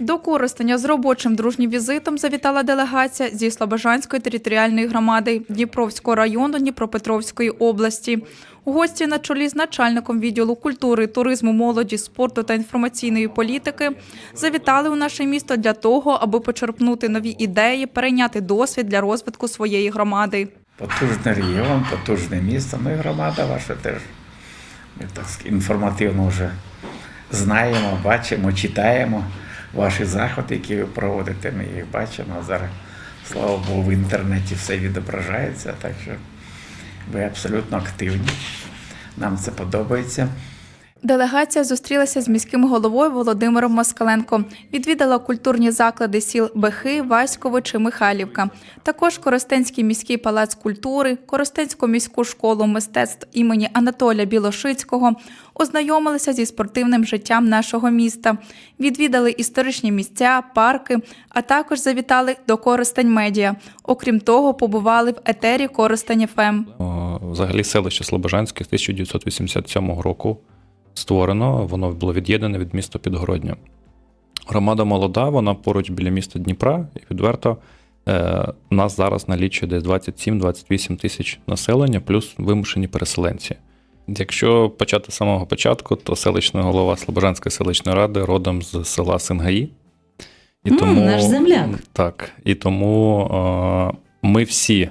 До Коростеня з робочим дружнім візитом завітала делегація зі Слобожанської територіальної громади Дніпровського району Дніпропетровської області. Гості на чолі з начальником відділу культури, туризму, молоді, спорту та інформаційної політики завітали у наше місто для того, аби почерпнути нові ідеї, перейняти досвід для розвитку своєї громади. Потужний регіон, потужне місто, ну і громада ваша теж. Ми так інформативно вже знаємо, бачимо, читаємо ваші заходи, які ви проводите. Ми їх бачимо. Зараз, слава Богу, в інтернеті все відображається, так що ви абсолютно активні. Нам це подобається. Делегація зустрілася з міським головою Володимиром Москаленко. Відвідала культурні заклади сіл Бехи, Васькович і Михайлівка. Також Коростенський міський палац культури, Коростенську міську школу мистецтв імені Анатолія Білошицького. Ознайомилися зі спортивним життям нашого міста. Відвідали історичні місця, парки, а також завітали до Коростень Медіа. Окрім того, побували в етері Коростень ФМ. Взагалі селище Слобожанське з 1987 року створено, воно було від'єднане від міста Підгородня. Громада молода, вона поруч біля міста Дніпра, і відверто е, нас зараз налічує десь 27-28 тисяч населення, плюс вимушені переселенці. Якщо почати з самого початку, то селищний голова Слобожанської селищної ради родом з села Сингаї. І М, наш земляк. Так. І тому е, ми всі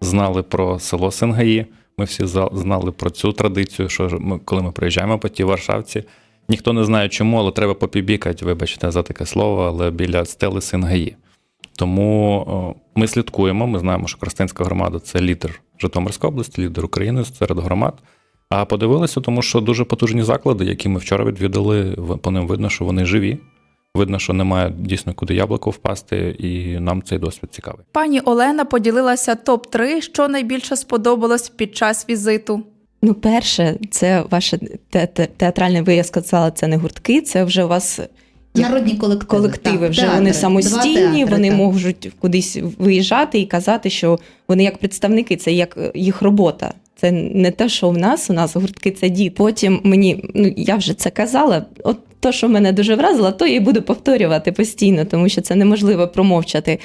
знали про село Сингаї, ми всі знали про цю традицію, що ми, коли ми приїжджаємо по тій Варшавці, ніхто не знає чому, але треба попібікати, вибачте за таке слово, але біля стели Сингаї. Тому ми слідкуємо, ми знаємо, що Коростенська громада це лідер Житомирської області, лідер України серед громад. А подивилися, тому що дуже потужні заклади, які ми вчора відвідали, по ним видно, що вони живі. Видно, що немає дійсно куди яблуко впасти, і нам цей досвід цікавий. Пані Олена поділилася топ-3, що найбільше сподобалось під час візиту. Ну, перше, це ваше те- те- театральне, ви я сказала, це не гуртки, це вже у вас Народні колективи. колективи, так, вже театри, вони самостійні, театри, вони так. можуть кудись виїжджати і казати, що вони як представники, це як е, їх робота. Це не те, що в нас, у нас гуртки це діти. Потім мені, ну я вже це казала. От то, що мене дуже вразило, то я буду повторювати постійно, тому що це неможливо промовчати.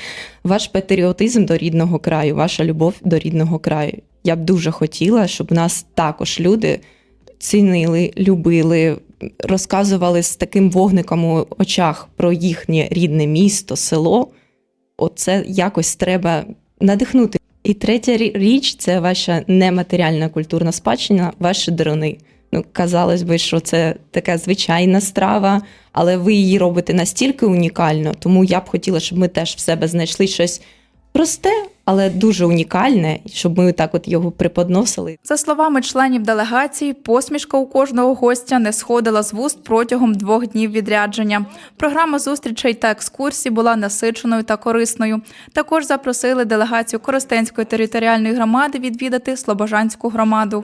Ваш патріотизм до рідного краю, ваша любов до рідного краю. Я б дуже хотіла, щоб нас також люди цінили, любили, розказували з таким вогником у очах про їхнє рідне місто, село. Оце якось треба надихнути. І третя річ це ваша нематеріальна культурна спадщина, ваші дрони. Ну, казалось би, що це така звичайна страва, але ви її робите настільки унікально, тому я б хотіла, щоб ми теж в себе знайшли щось просте, але дуже унікальне, щоб ми так от його преподносили. За словами членів делегації, посмішка у кожного гостя не сходила з вуст протягом двох днів відрядження. Програма зустрічей та екскурсій була насиченою та корисною. Також запросили делегацію Коростенської територіальної громади відвідати Слобожанську громаду.